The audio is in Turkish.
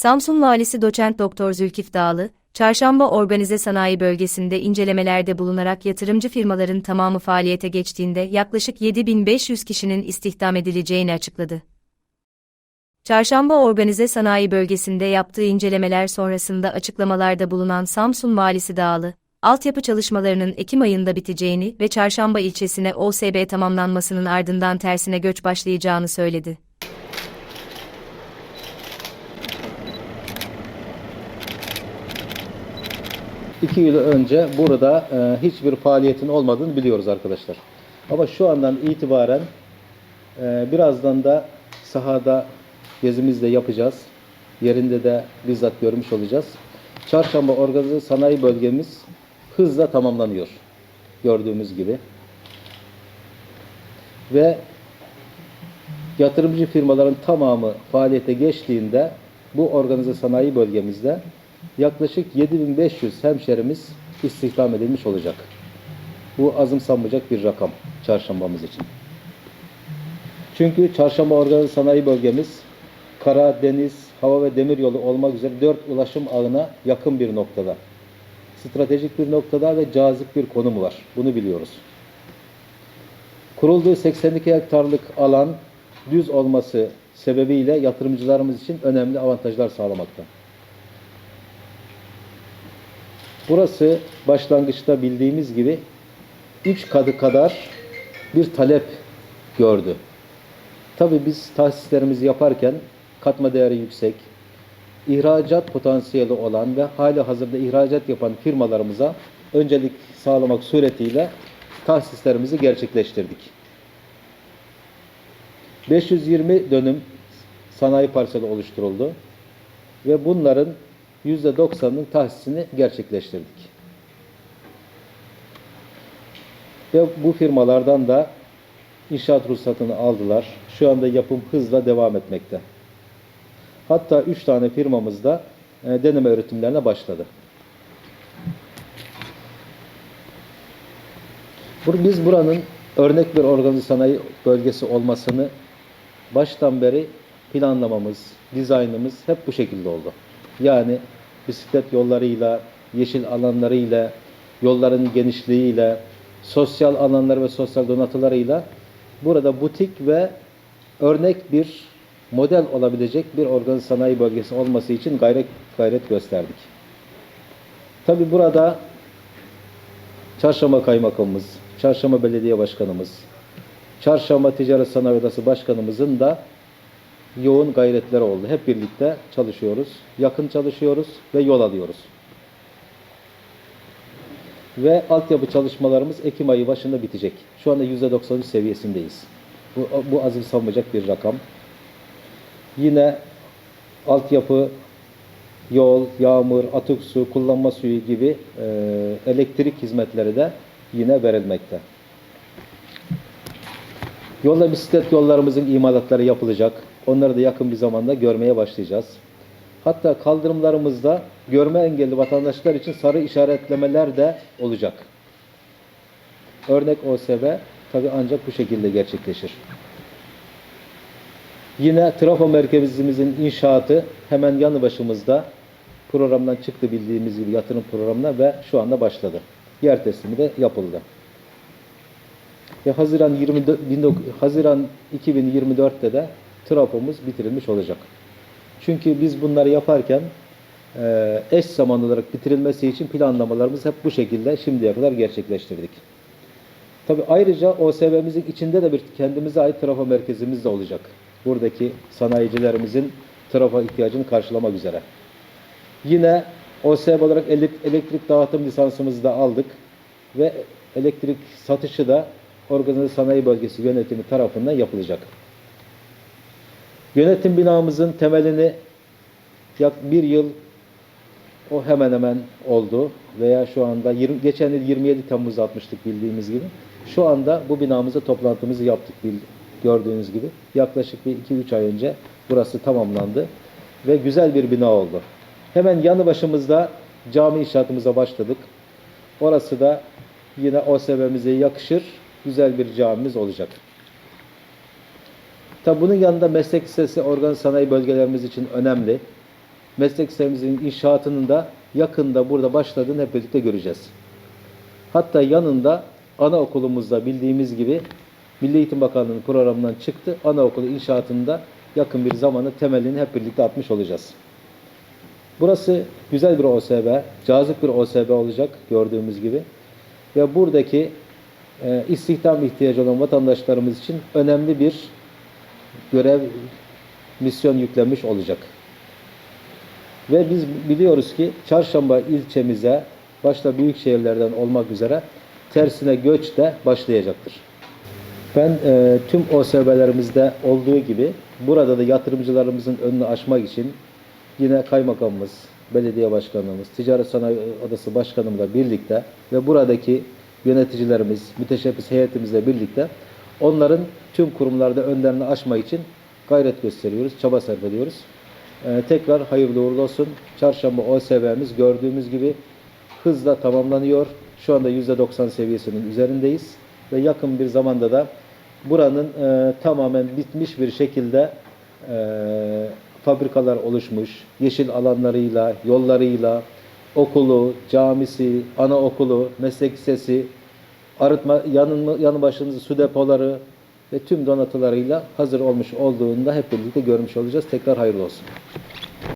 Samsun Valisi Doçent Doktor Zülkif Dağlı, Çarşamba Organize Sanayi Bölgesi'nde incelemelerde bulunarak yatırımcı firmaların tamamı faaliyete geçtiğinde yaklaşık 7500 kişinin istihdam edileceğini açıkladı. Çarşamba Organize Sanayi Bölgesi'nde yaptığı incelemeler sonrasında açıklamalarda bulunan Samsun Valisi Dağlı, altyapı çalışmalarının Ekim ayında biteceğini ve Çarşamba ilçesine OSB tamamlanmasının ardından tersine göç başlayacağını söyledi. İki yıl önce burada e, hiçbir faaliyetin olmadığını biliyoruz arkadaşlar. Ama şu andan itibaren e, birazdan da sahada gezimizde yapacağız. Yerinde de bizzat görmüş olacağız. Çarşamba Organize Sanayi Bölgemiz hızla tamamlanıyor. Gördüğümüz gibi. Ve yatırımcı firmaların tamamı faaliyete geçtiğinde bu organize sanayi bölgemizde yaklaşık 7500 hemşerimiz istihdam edilmiş olacak. Bu azımsanmayacak bir rakam çarşambamız için. Çünkü çarşamba organize sanayi bölgemiz kara, deniz, hava ve demir yolu olmak üzere dört ulaşım ağına yakın bir noktada. Stratejik bir noktada ve cazip bir konumu var. Bunu biliyoruz. Kurulduğu 82 hektarlık alan düz olması sebebiyle yatırımcılarımız için önemli avantajlar sağlamakta. Burası başlangıçta bildiğimiz gibi 3 kadı kadar bir talep gördü. Tabii biz tahsislerimizi yaparken katma değeri yüksek, ihracat potansiyeli olan ve hali hazırda ihracat yapan firmalarımıza öncelik sağlamak suretiyle tahsislerimizi gerçekleştirdik. 520 dönüm sanayi parseli oluşturuldu ve bunların %90'ının tahsisini gerçekleştirdik. Ve bu firmalardan da inşaat ruhsatını aldılar. Şu anda yapım hızla devam etmekte. Hatta 3 tane firmamız da e, deneme üretimlerine başladı. Biz buranın örnek bir organize sanayi bölgesi olmasını baştan beri planlamamız, dizaynımız hep bu şekilde oldu. Yani bisiklet yollarıyla, yeşil alanlarıyla, yolların genişliğiyle, sosyal alanlar ve sosyal donatılarıyla burada butik ve örnek bir model olabilecek bir organize sanayi bölgesi olması için gayret gayret gösterdik. Tabi burada Çarşamba Kaymakamımız, Çarşamba Belediye Başkanımız, Çarşamba Ticaret Sanayi Odası Başkanımızın da yoğun gayretleri oldu. Hep birlikte çalışıyoruz, yakın çalışıyoruz ve yol alıyoruz. Ve altyapı çalışmalarımız Ekim ayı başında bitecek. Şu anda %93 seviyesindeyiz. Bu, bu azımsanmayacak bir rakam. Yine altyapı, yol, yağmur, atık su, kullanma suyu gibi e, elektrik hizmetleri de yine verilmekte. Yolda bisiklet yollarımızın imalatları yapılacak. Onları da yakın bir zamanda görmeye başlayacağız. Hatta kaldırımlarımızda görme engelli vatandaşlar için sarı işaretlemeler de olacak. Örnek OSB tabi ancak bu şekilde gerçekleşir. Yine trafo merkezimizin inşaatı hemen yanı başımızda programdan çıktı bildiğimiz gibi yatırım programına ve şu anda başladı. Yer teslimi de yapıldı. Ve Haziran 24, 19 Haziran 2024'te de trafomuz bitirilmiş olacak. Çünkü biz bunları yaparken e, eş zamanlı olarak bitirilmesi için planlamalarımız hep bu şekilde şimdiye kadar gerçekleştirdik. Tabi ayrıca OSB'mizin içinde de bir kendimize ait trafo merkezimiz de olacak. Buradaki sanayicilerimizin trafo ihtiyacını karşılamak üzere. Yine OSB olarak elek- elektrik dağıtım lisansımızı da aldık ve elektrik satışı da Organize Sanayi Bölgesi yönetimi tarafından yapılacak. Yönetim binamızın temelini yak bir yıl o hemen hemen oldu veya şu anda 20, geçen yıl 27 Temmuz'da atmıştık bildiğimiz gibi. Şu anda bu binamızda toplantımızı yaptık gördüğünüz gibi. Yaklaşık bir 2-3 ay önce burası tamamlandı ve güzel bir bina oldu. Hemen yanı başımızda cami inşaatımıza başladık. Orası da yine OSB'mize yakışır güzel bir camimiz olacak. Tabi bunun yanında meslek lisesi organ sanayi bölgelerimiz için önemli. meslek lisemizin inşaatının da yakında burada başladığını hep birlikte göreceğiz. Hatta yanında anaokulumuzda bildiğimiz gibi Milli Eğitim Bakanlığı'nın programından çıktı. Anaokulu inşaatında yakın bir zamanı temelini hep birlikte atmış olacağız. Burası güzel bir OSB, cazip bir OSB olacak gördüğümüz gibi. Ve buradaki e, istihdam ihtiyacı olan vatandaşlarımız için önemli bir görev, misyon yüklenmiş olacak. Ve biz biliyoruz ki Çarşamba ilçemize başta büyük şehirlerden olmak üzere tersine göç de başlayacaktır. Ben e, tüm OSB'lerimizde olduğu gibi burada da yatırımcılarımızın önünü açmak için yine kaymakamımız, belediye başkanımız, ticaret sanayi odası başkanımla birlikte ve buradaki yöneticilerimiz, müteşebbis heyetimizle birlikte onların tüm kurumlarda önlerini açmak için gayret gösteriyoruz, çaba sarf ediyoruz. Ee, tekrar hayırlı uğurlu olsun. Çarşamba OSB'miz gördüğümüz gibi hızla tamamlanıyor. Şu anda %90 seviyesinin üzerindeyiz ve yakın bir zamanda da buranın e, tamamen bitmiş bir şekilde e, fabrikalar oluşmuş, yeşil alanlarıyla, yollarıyla, okulu, camisi, anaokulu, meslek lisesi, arıtma yanı, yanı başımızda su depoları ve tüm donatılarıyla hazır olmuş olduğunda hep birlikte görmüş olacağız. Tekrar hayırlı olsun.